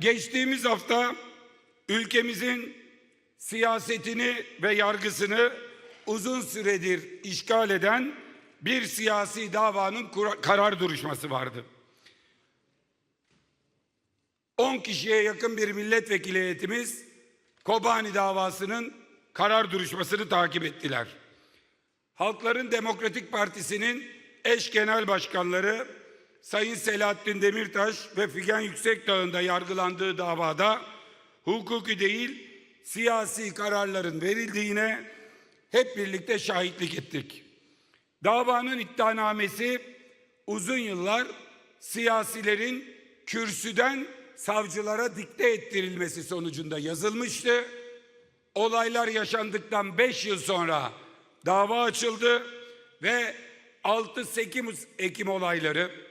geçtiğimiz hafta ülkemizin siyasetini ve yargısını uzun süredir işgal eden bir siyasi davanın karar duruşması vardı. 10 kişiye yakın bir milletvekili heyetimiz Kobani davasının karar duruşmasını takip ettiler. Halkların Demokratik Partisi'nin eş genel başkanları Sayın Selahattin Demirtaş ve Figen Yüksekdağ'ın da yargılandığı davada hukuki değil siyasi kararların verildiğine hep birlikte şahitlik ettik. Davanın iddianamesi uzun yıllar siyasilerin kürsüden savcılara dikte ettirilmesi sonucunda yazılmıştı. Olaylar yaşandıktan 5 yıl sonra dava açıldı ve 6-8 Ekim olayları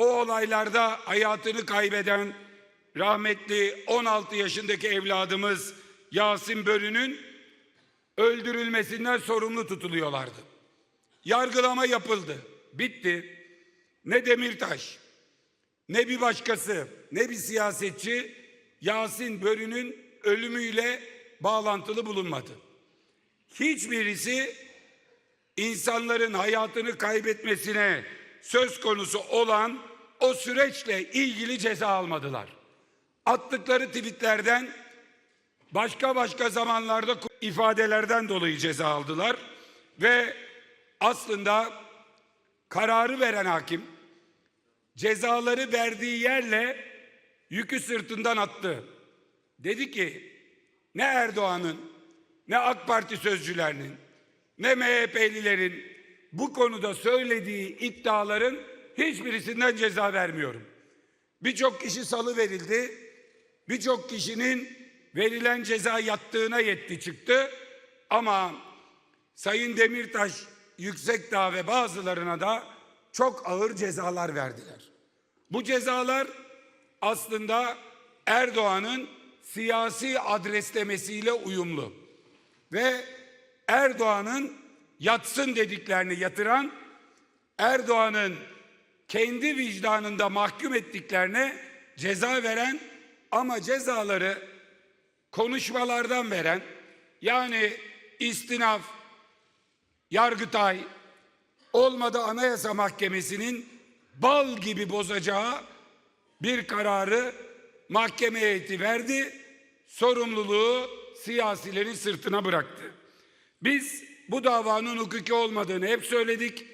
o olaylarda hayatını kaybeden rahmetli 16 yaşındaki evladımız Yasin Börü'nün öldürülmesinden sorumlu tutuluyorlardı. Yargılama yapıldı. Bitti. Ne Demirtaş, ne bir başkası, ne bir siyasetçi Yasin Börü'nün ölümüyle bağlantılı bulunmadı. Hiçbirisi insanların hayatını kaybetmesine söz konusu olan o süreçle ilgili ceza almadılar. Attıkları tweetlerden başka başka zamanlarda ifadelerden dolayı ceza aldılar ve aslında kararı veren hakim cezaları verdiği yerle yükü sırtından attı. Dedi ki ne Erdoğan'ın ne AK Parti sözcülerinin ne MHP'lilerin bu konuda söylediği iddiaların hiçbirisinden ceza vermiyorum. Birçok kişi salı verildi. Birçok kişinin verilen ceza yattığına yetti çıktı. Ama Sayın Demirtaş, Yüksekdağ ve bazılarına da çok ağır cezalar verdiler. Bu cezalar aslında Erdoğan'ın siyasi adreslemesiyle uyumlu ve Erdoğan'ın yatsın dediklerini yatıran Erdoğan'ın kendi vicdanında mahkum ettiklerine ceza veren ama cezaları konuşmalardan veren yani istinaf, Yargıtay, olmadı Anayasa Mahkemesi'nin bal gibi bozacağı bir kararı mahkeme heyeti verdi. Sorumluluğu siyasilerin sırtına bıraktı. Biz bu davanın hukuki olmadığını hep söyledik.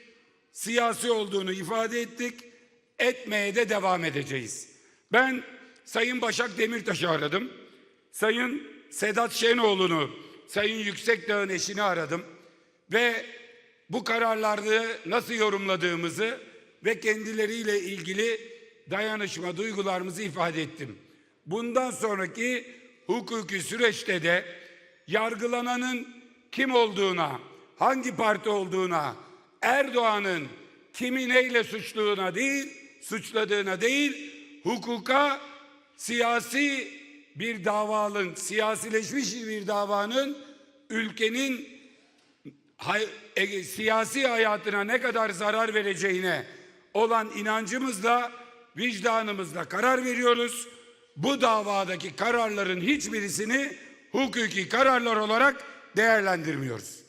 Siyasi olduğunu ifade ettik. Etmeye de devam edeceğiz. Ben Sayın Başak Demirtaş'ı aradım. Sayın Sedat Şenoğlu'nu, Sayın Yüksekdağ'ın eşini aradım. Ve bu kararları nasıl yorumladığımızı ve kendileriyle ilgili dayanışma duygularımızı ifade ettim. Bundan sonraki hukuki süreçte de yargılananın kim olduğuna, hangi parti olduğuna, Erdoğan'ın kimi neyle suçluğuna değil, suçladığına değil, hukuka siyasi bir davalın, siyasileşmiş bir davanın ülkenin hay- e, siyasi hayatına ne kadar zarar vereceğine olan inancımızla, vicdanımızla karar veriyoruz. Bu davadaki kararların hiçbirisini hukuki kararlar olarak değerlendirmiyoruz.